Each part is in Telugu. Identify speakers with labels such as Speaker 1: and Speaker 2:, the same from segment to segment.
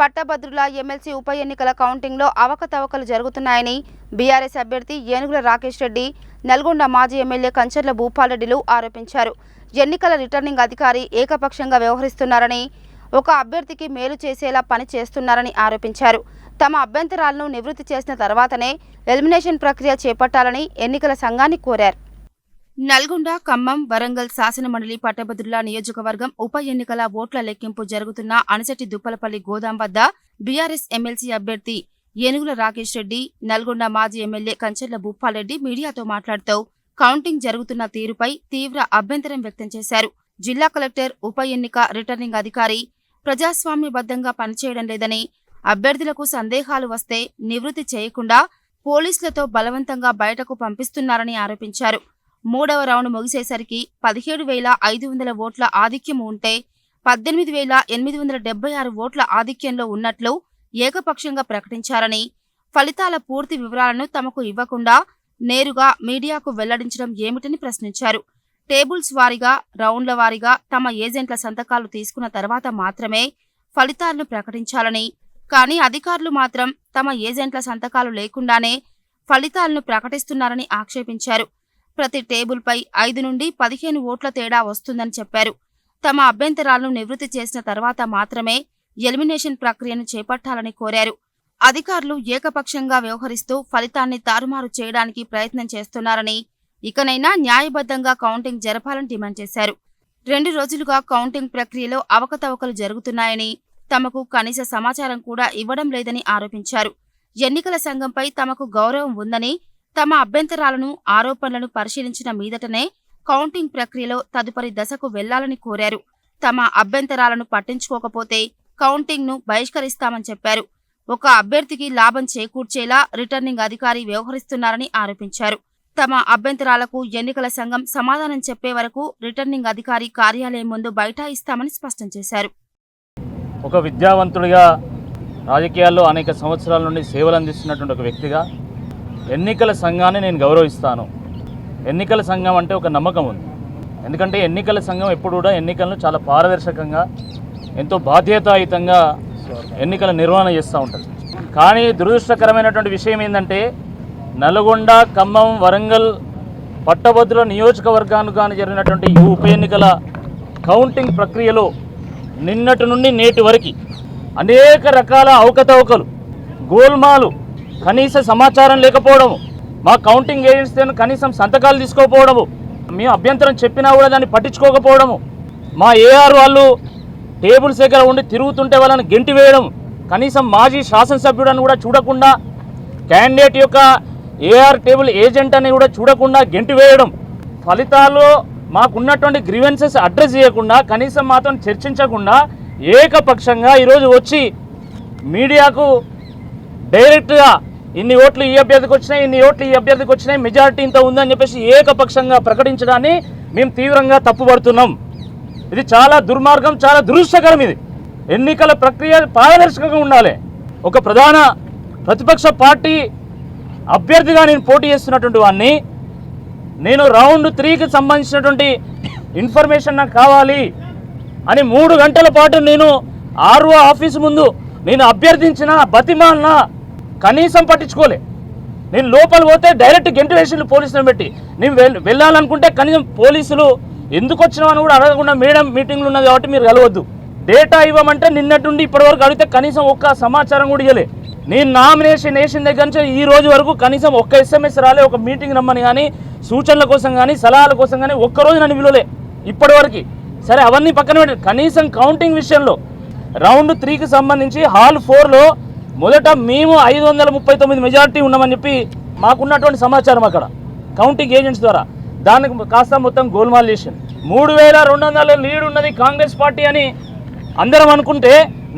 Speaker 1: పట్టభద్రుల ఎమ్మెల్సీ ఉప ఎన్నికల కౌంటింగ్లో అవకతవకలు జరుగుతున్నాయని బీఆర్ఎస్ అభ్యర్థి ఏనుగుల రాకేష్ రెడ్డి నల్గొండ మాజీ ఎమ్మెల్యే కంచర్ల భూపాలరెడ్డిలు ఆరోపించారు. ఎన్నికల రిటర్నింగ్ అధికారి ఏకపక్షంగా వ్యవహరిస్తున్నారని ఒక అభ్యర్థికి మేలు చేసేలా పని చేస్తున్నారని ఆరోపించారు. తమ అభ్యంతరాలను నివృత్తి చేసిన తర్వాతనే ఎలిమినేషన్ ప్రక్రియ చేపట్టాలని ఎన్నికల సంఘాన్ని కోరారు. నల్గొండ ఖమ్మం వరంగల్ శాసనమండలి పట్టభద్రుల నియోజకవర్గం ఉప ఎన్నికల ఓట్ల లెక్కింపు జరుగుతున్న అణసటి దుప్పలపల్లి గోదాం వద్ద బీఆర్ఎస్ ఎమ్మెల్సీ అభ్యర్థి ఏనుగుల రాకేష్ రెడ్డి నల్గొండ మాజీ ఎమ్మెల్యే కంచెర్ల బుప్పారెడ్డి మీడియాతో మాట్లాడుతూ కౌంటింగ్ జరుగుతున్న తీరుపై తీవ్ర అభ్యంతరం వ్యక్తం చేశారు. జిల్లా కలెక్టర్ ఉప ఎన్నిక రిటర్నింగ్ అధికారి ప్రజాస్వామ్యబద్ధంగా పనిచేయడం లేదని అభ్యర్థులకు సందేహాలు వస్తే నివృత్తి చేయకుండా పోలీసులతో బలవంతంగా బయటకు పంపిస్తున్నారని ఆరోపించారు. మూడవ రౌండ్ ముగిసేసరికి పదిహేడు వేల ఐదు వందల ఓట్ల ఆధిక్యం ఉంటే పద్దెనిమిది వేల ఎనిమిది వందల డెబ్బై ఆరు ఓట్ల ఆధిక్యంలో ఉన్నట్లు ఏకపక్షంగా ప్రకటించారని ఫలితాల పూర్తి వివరాలను తమకు ఇవ్వకుండా నేరుగా మీడియాకు వెల్లడించడం ఏమిటని ప్రశ్నించారు. టేబుల్స్ వారీగా రౌండ్ల వారీగా తమ ఏజెంట్ల సంతకాలు తీసుకున్న తర్వాత మాత్రమే ఫలితాలను ప్రకటించాలని కానీ అధికారులు మాత్రం తమ ఏజెంట్ల సంతకాలు లేకుండానే ఫలితాలను ప్రకటిస్తున్నారని ఆక్షేపించారు. ప్రతి టేబుల్పై ఐదు నుండి పదిహేను ఓట్ల తేడా వస్తుందని చెప్పారు. తమ అభ్యంతరాలను నివృత్తి చేసిన తర్వాత మాత్రమే ఎలిమినేషన్ ప్రక్రియను చేపట్టాలని కోరారు. అధికారులు ఏకపక్షంగా వ్యవహరిస్తూ ఫలితాన్ని తారుమారు చేయడానికి ప్రయత్నం చేస్తున్నారని ఇకనైనా న్యాయబద్ధంగా కౌంటింగ్ జరపాలని డిమాండ్ చేశారు. రెండు రోజులుగా కౌంటింగ్ ప్రక్రియలో అవకతవకలు జరుగుతున్నాయని తమకు కనీస సమాచారం కూడా ఇవ్వడం లేదని ఆరోపించారు. ఎన్నికల సంఘంపై తమకు గౌరవం ఉందని తమ అభ్యంతరాలను ఆరోపణలను పరిశీలించిన మీదటనే కౌంటింగ్ ప్రక్రియలో తదుపరి దశకు వెళ్ళాలని కోరారు. తమ అభ్యంతరాలను పట్టించుకోకపోతే కౌంటింగ్ను బహిష్కరిస్తామని చెప్పారు. ఒక అభ్యర్థికి లాభం చేకూర్చేలా రిటర్నింగ్ అధికారి వ్యవహరిస్తున్నారని ఆరోపించారు. తమ అభ్యంతరాలకు ఎన్నికల సంఘం సమాధానం చెప్పే వరకు రిటర్నింగ్ అధికారి కార్యాలయం ముందు బైఠాయిస్తామని స్పష్టం చేశారు.
Speaker 2: ఒక విద్యావంతుడిగా రాజకీయాల్లో అనేక సంవత్సరాల నుండి సేవలు అందిస్తున్నటువంటి ఒక వ్యక్తిగా ఎన్నికల సంఘాన్ని నేను గౌరవిస్తాను. ఎన్నికల సంఘం అంటే ఒక నమ్మకం ఉంది. ఎందుకంటే ఎన్నికల సంఘం ఎప్పుడు కూడా ఎన్నికలను చాలా పారదర్శకంగా ఎంతో బాధ్యతాయుతంగా ఎన్నికల నిర్వహణ చేస్తూ ఉంటుంది. కానీ దురదృష్టకరమైనటువంటి విషయం ఏంటంటే నల్గొండ ఖమ్మం వరంగల్ పట్టభద్రుల నియోజకవర్గానికి జరిగినటువంటి ఈ ఉప ఎన్నికల కౌంటింగ్ ప్రక్రియలో నిన్నటి నుండి నేటి వరకు అనేక రకాల అవకతవకలు గోల్మాలు కనీస సమాచారం లేకపోవడము. మా కౌంటింగ్ ఏజెంట్స్ కనీసం సంతకాలు తీసుకోకపోవడము. మేము అభ్యంతరం చెప్పినా కూడా దాన్ని పట్టించుకోకపోవడము. మా ఏఆర్ వాళ్ళు టేబుల్స్ దగ్గర ఉండి తిరుగుతుంటే వాళ్ళని గెంటి వేయడం. కనీసం మాజీ శాసనసభ్యుడని కూడా చూడకుండా క్యాండిడేట్ యొక్క ఏఆర్ టేబుల్ ఏజెంట్ అని కూడా చూడకుండా గెంటి వేయడం. ఫలితాలు మాకున్నటువంటి గ్రీవెన్సెస్ అడ్రస్ చేయకుండా కనీసం మాతో చర్చించకుండా ఏకపక్షంగా ఈరోజు వచ్చి మీడియాకు డైరెక్ట్గా ఇన్ని ఓట్లు ఈ అభ్యర్థికి వచ్చినాయి ఇన్ని ఓట్లు ఈ అభ్యర్థికి వచ్చినాయి మెజారిటీ ఇంత ఉందని చెప్పేసి ఏకపక్షంగా ప్రకటించడాన్ని మేము తీవ్రంగా తప్పుపడుతున్నాం. ఇది చాలా దుర్మార్గం చాలా దురుష్టకరం ఇది. ఎన్నికల ప్రక్రియ పారదర్శకంగా ఉండాలి. ఒక ప్రధాన ప్రతిపక్ష పార్టీ అభ్యర్థిగా నేను పోటీ చేస్తున్నటువంటి వాడిని నేను రౌండ్ త్రీకి సంబంధించినటువంటి ఇన్ఫర్మేషన్ నాకు కావాలి అని మూడు గంటల పాటు నేను ఆర్ఓ ఆఫీస్ ముందు నేను అభ్యర్థించిన బతిమాలన కనీసం పట్టించుకోలే. నేను లోపల పోతే డైరెక్ట్ గెంటు వేసిండు పోలీసులను పెట్టి. నేను వెళ్ వెళ్ళాలనుకుంటే కనీసం పోలీసులు ఎందుకు వచ్చినామని కూడా అడగకుండా మేడం మీటింగ్లు ఉన్నది కాబట్టి మీరు కలవద్దు. డేటా ఇవ్వమంటే నిన్నటి నుండి ఇప్పటివరకు అడిగితే కనీసం ఒక్క సమాచారం కూడా ఇవ్వలే నేను నామినేషన్ వేసిన దగ్గర నుంచి ఈ రోజు వరకు కనీసం ఒక్క ఎస్ఎంఎస్ రాలే ఒక మీటింగ్ రమ్మని కానీ సూచనల కోసం కానీ సలహాల కోసం కానీ ఒక్కరోజు నన్ను విలువలే ఇప్పటివరకు. సరే అవన్నీ పక్కన పెట్టి కనీసం కౌంటింగ్ విషయంలో. రౌండ్ త్రీకి సంబంధించి హాల్ ఫోర్లో మొదట మేము ఐదు వందల ముప్పై తొమ్మిది మెజారిటీ ఉన్నామని చెప్పి మాకున్నటువంటి సమాచారం అక్కడ. కౌంటింగ్ ఏజెంట్స్ ద్వారా. దానికి కాస్త మొత్తం గోల్మాల్ చేసింది. మూడు వేల రెండు వందల లీడ్ ఉన్నది కాంగ్రెస్ పార్టీ అని అందరం అనుకుంటే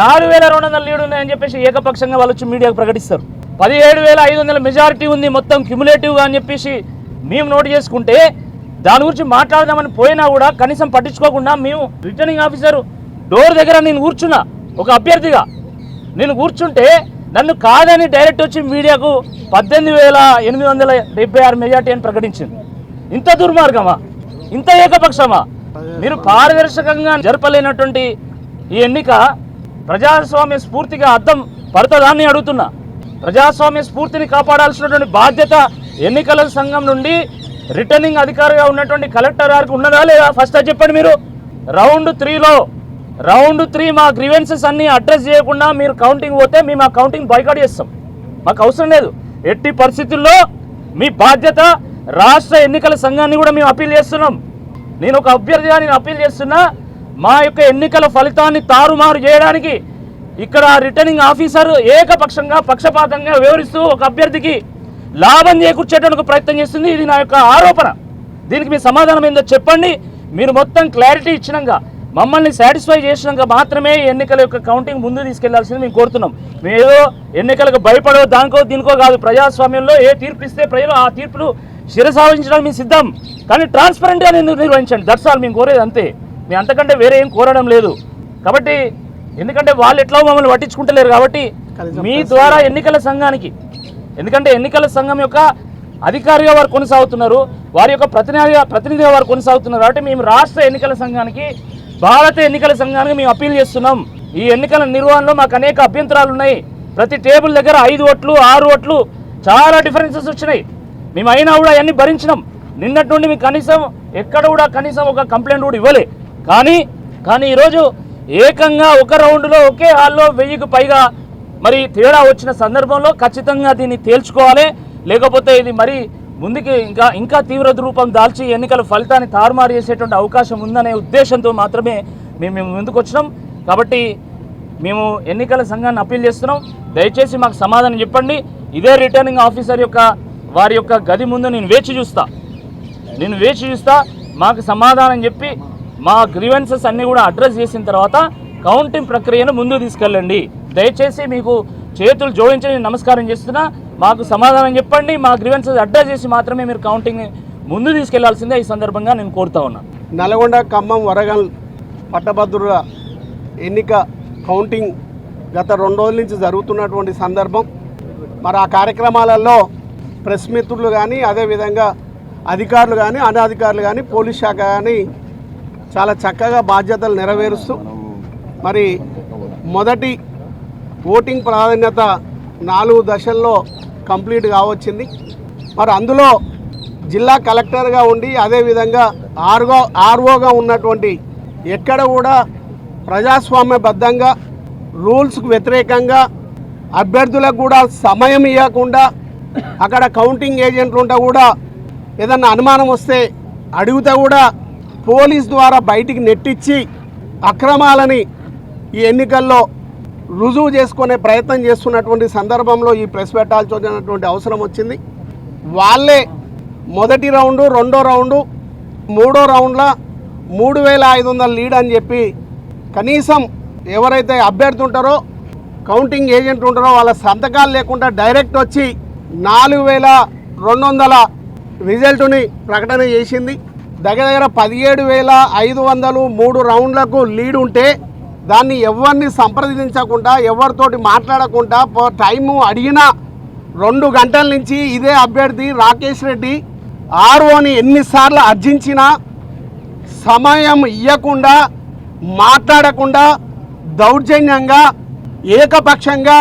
Speaker 2: నాలుగు వేల రెండు వందల లీడ్ ఉన్నాయని చెప్పేసి ఏకపక్షంగా వాళ్ళు వచ్చి మీడియాకు ప్రకటిస్తారు. పదిహేడు వేల ఐదు వందల మెజారిటీ ఉంది మొత్తం క్యుములేటివ్గా అని చెప్పేసి మేము నోట్ చేసుకుంటే దాని గురించి మాట్లాడదామని పోయినా కూడా కనీసం పట్టించుకోకుండా మేము రిటర్నింగ్ ఆఫీసర్ డోర్ దగ్గర నేను కూర్చున్నా. ఒక అభ్యర్థిగా. నేను కూర్చుంటే నన్ను కాదని డైరెక్ట్ వచ్చి మీడియాకు పద్దెనిమిది వేల ఎనిమిది వందల డెబ్బై ఆరు మెజార్టీ అని ప్రకటించింది. ఇంత దుర్మార్గమా? ఇంత ఏకపక్షమా? మీరు పారదర్శకంగా జరపలేనటువంటి ఈ ఎన్నిక ప్రజాస్వామ్య స్ఫూర్తిగా అర్థం పడుతుందాన్ని అడుగుతున్నా. ప్రజాస్వామ్య స్ఫూర్తిని కాపాడాల్సినటువంటి బాధ్యత ఎన్నికల సంఘం నుండి రిటర్నింగ్ అధికారిగా ఉన్నటువంటి కలెక్టర్ గారికి ఉన్నదా లేదా? ఫస్ట్ చెప్పండి మీరు. రౌండ్ త్రీలో రౌండ్ త్రీ మా గ్రీవెన్సెస్ అన్ని అడ్రస్ చేయకుండా మీరు కౌంటింగ్ పోతే మేము ఆ కౌంటింగ్ బైకాట్ చేస్తాం. మాకు అవసరం లేదు. ఎట్టి పరిస్థితుల్లో మీ బాధ్యత రాష్ట్ర ఎన్నికల సంఘాన్ని కూడా మేము అప్పీల్ చేస్తున్నాం. నేను ఒక అభ్యర్థిగా నేను అప్పీల్ చేస్తున్నా మా యొక్క ఎన్నికల ఫలితాన్ని తారుమారు చేయడానికి ఇక్కడ రిటర్నింగ్ ఆఫీసర్ ఏకపక్షంగా పక్షపాతంగా వివరిస్తూ ఒక అభ్యర్థికి లాభం చేకూర్చేటందుకు ప్రయత్నం చేస్తుంది. ఇది నా యొక్క ఆరోపణ. దీనికి మీ సమాధానం ఏందో చెప్పండి. మీరు మొత్తం క్లారిటీ ఇచ్చినాక మమ్మల్ని సాటిస్ఫై చేసినాక మాత్రమే ఎన్నికల యొక్క కౌంటింగ్ ముందు తీసుకెళ్ళాల్సింది మేము కోరుతున్నాం. మేము ఏదో ఎన్నికలకు భయపడో దానికో దీనికో కాదు. ప్రజాస్వామ్యంలో ఏ తీర్పు ఇస్తే ప్రజలు ఆ తీర్పులు శిరసావహించడానికి మేము సిద్ధం. కానీ ట్రాన్స్పరెంట్గా నేను నిర్వహించండి? దట్స్ ఆల్ మేము కోరేది అంతే. మేము అంతకంటే వేరే ఏం కోరడం లేదు. కాబట్టి ఎందుకంటే వాళ్ళు ఎట్లా మమ్మల్ని పట్టించుకుంటలేరు కాబట్టి మీ ద్వారా ఎన్నికల సంఘానికి ఎందుకంటే ఎన్నికల సంఘం యొక్క అధికారిగా వారు కొనసాగుతున్నారు. వారి యొక్క ప్రతినిధిగా ప్రతినిధిగా వారు కొనసాగుతున్నారు. కాబట్టి మేము రాష్ట్ర ఎన్నికల సంఘానికి భారత ఎన్నికల సంఘానికి మేము అప్పీల్ చేస్తున్నాం. ఈ ఎన్నికల నిర్వహణలో మాకు అనేక అభ్యంతరాలు ఉన్నాయి ప్రతి టేబుల్ దగ్గర ఐదు ఓట్లు ఆరు ఓట్లు చాలా డిఫరెన్సెస్ వచ్చినాయి. మేము అయినా కూడా అవన్నీ భరించినాం. నిన్నటి నుండి మీకు కనీసం ఎక్కడ కూడా కనీసం ఒక కంప్లైంట్ కూడా ఇవ్వలే. కానీ కానీ ఈరోజు ఏకంగా ఒక రౌండ్లో ఒకే హాల్లో వెయ్యికి పైగా మరి తేడా వచ్చిన సందర్భంలో ఖచ్చితంగా దీన్ని తేల్చుకోవాలి. లేకపోతే ఇది మరి ముందుకి ఇంకా ఇంకా తీవ్ర రూపం దాల్చి ఎన్నికల ఫలితాన్ని తారుమారు చేసేటువంటి అవకాశం ఉందనే ఉద్దేశంతో మాత్రమే మేము మేము ముందుకు వచ్చినాం. కాబట్టి మేము ఎన్నికల సంఘాన్ని అప్పీల్ చేస్తున్నాం. దయచేసి మాకు సమాధానం చెప్పండి. ఇదే రిటర్నింగ్ ఆఫీసర్ యొక్క వారి యొక్క గది ముందు నేను వేచి చూస్తా. నేను వేచి చూస్తా. మాకు సమాధానం చెప్పి మా గ్రీవెన్సెస్ అన్నీ కూడా అడ్రస్ చేసిన తర్వాత కౌంటింగ్ ప్రక్రియను ముందు తీసుకెళ్ళండి. దయచేసి మీకు చేతులు జోడించి నమస్కారం చేస్తున్నా. మాకు సమాధానం చెప్పండి మా గ్రీవెన్సెస్ అడ్రస్ చేసి మాత్రమే మీరు కౌంటింగ్ ముందు తీసుకెళ్ళాల్సిందే ఈ సందర్భంగా నేను కోరుతా ఉన్నాను
Speaker 3: నల్గొండ ఖమ్మం వరగల్ పట్టభద్రుల ఎన్నిక కౌంటింగ్ గత రెండు రోజుల నుంచి జరుగుతున్నటువంటి సందర్భం. మరి ఆ కార్యక్రమాలలో ప్రెస్ మిత్రులు కానీ అదేవిధంగా అధికారులు కానీ అనధికారులు కానీ పోలీస్ శాఖ కానీ చాలా చక్కగా బాధ్యతలు నెరవేరుస్తూ మరి మొదటి ఓటింగ్ ప్రాధాన్యత నాలుగు దశల్లో కంప్లీట్ కావచ్చింది. మరి అందులో జిల్లా కలెక్టర్గా ఉండి అదేవిధంగా ఆర్గో ఆర్ఓగా ఉన్నటువంటి ఎక్కడ కూడా ప్రజాస్వామ్యబద్ధంగా రూల్స్కు వ్యతిరేకంగా అభ్యర్థులకు కూడా సమయం ఇవ్వకుండా అక్కడ కౌంటింగ్ ఏజెంట్లు ఉంటే కూడా ఏదన్నా అనుమానం వస్తే అడిగితే కూడా పోలీస్ ద్వారా బయటికి నెట్టించి అక్రమాలని ఈ ఎన్నికల్లో రుజువు చేసుకునే ప్రయత్నం చేస్తున్నటువంటి సందర్భంలో ఈ ప్రెస్ పెట్టాల్సినటువంటి అవసరం వచ్చింది. వాళ్ళే మొదటి రౌండు రెండో రౌండు మూడో రౌండ్లో మూడు వేల ఐదు వందల లీడ్ అని చెప్పి కనీసం ఎవరైతే అభ్యర్థి ఉంటారో కౌంటింగ్ ఏజెంట్ ఉంటారో వాళ్ళ సంతకాలు లేకుండా డైరెక్ట్ వచ్చి నాలుగు వేల రెండు వందల రిజల్ట్ని ప్రకటన చేసింది. దగ్గర దగ్గర పదిహేడు వేల ఐదు వందలు మూడు రౌండ్లకు లీడ్ ఉంటే దాన్ని ఎవరిని సంప్రదించకుండా ఎవరితోటి మాట్లాడకుండా టైము అడిగిన రెండు గంటల నుంచి ఇదే అభ్యర్థి రాకేష్ రెడ్డి ఆర్ఓని ఎన్నిసార్లు అర్జించినా సమయం ఇవ్వకుండా మాట్లాడకుండా దౌర్జన్యంగా ఏకపక్షంగా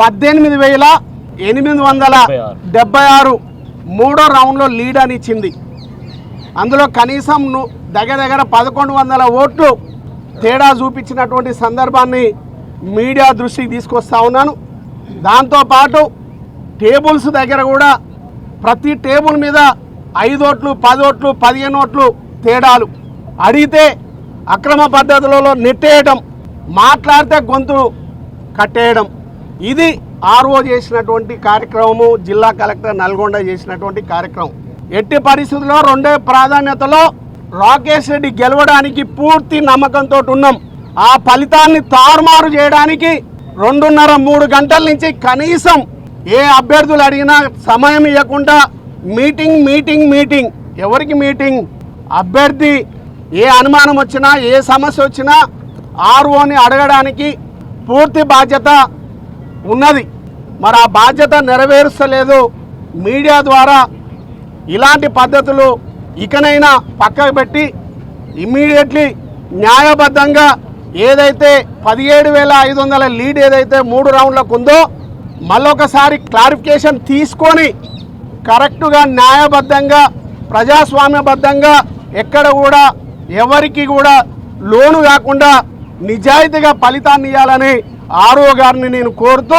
Speaker 3: పద్దెనిమిది వేల ఎనిమిది వందల డెబ్బై ఆరు మూడో రౌండ్లో లీడ్ అని ఇచ్చింది అందులో కనీసం దగ్గర దగ్గర పదకొండు వందల ఓట్లు తేడా చూపించినటువంటి సందర్భాన్ని మీడియా దృష్టికి తీసుకొస్తా ఉన్నాను. దాంతోపాటు టేబుల్స్ దగ్గర కూడా ప్రతి టేబుల్ మీద ఐదు ఓట్లు పదిహేను ఓట్లు తేడాలు. అడిగితే అక్రమ పద్ధతులలో నెట్టేయడం మాట్లాడితే గొంతు కట్టేయడం. ఇది ఆర్ఓ చేసినటువంటి కార్యక్రమము జిల్లా కలెక్టర్ నల్గొండ చేసినటువంటి కార్యక్రమం. ఎట్టి పరిస్థితుల్లో రెండే ప్రాధాన్యతలో రాకేష్ రెడ్డి గెలవడానికి పూర్తి నమ్మకంతో ఉన్నాం. ఆ ఫలితాన్ని తారుమారు చేయడానికి రెండున్నర మూడు గంటల నుంచి కనీసం ఏ అభ్యర్థులు అడిగినా సమయం ఇవ్వకుండా మీటింగ్ మీటింగ్ మీటింగ్. ఎవరికి మీటింగ్? అభ్యర్థి ఏ అనుమానం వచ్చినా ఏ సమస్య వచ్చినా ఆర్ఓని అడగడానికి పూర్తి బాధ్యత ఉన్నది. మరి ఆ బాధ్యత నెరవేరుస్తలేదు. మీడియా ద్వారా ఇలాంటి పద్ధతులు ఇకనైనా పక్కకు పెట్టి ఇమ్మీడియట్లీ న్యాయబద్ధంగా ఏదైతే పదిహేడు వేల ఐదు వందల లీడ్ ఏదైతే మూడు రౌండ్లకు ఉందో మళ్ళొకసారి క్లారిఫికేషన్ తీసుకొని కరెక్టుగా న్యాయబద్ధంగా ప్రజాస్వామ్యబద్ధంగా ఎక్కడ కూడా ఎవరికి కూడా లోను కాకుండా నిజాయితీగా ఫలితాన్ని ఇవ్వాలని ఆర్ఓ గారిని నేను కోరుతూ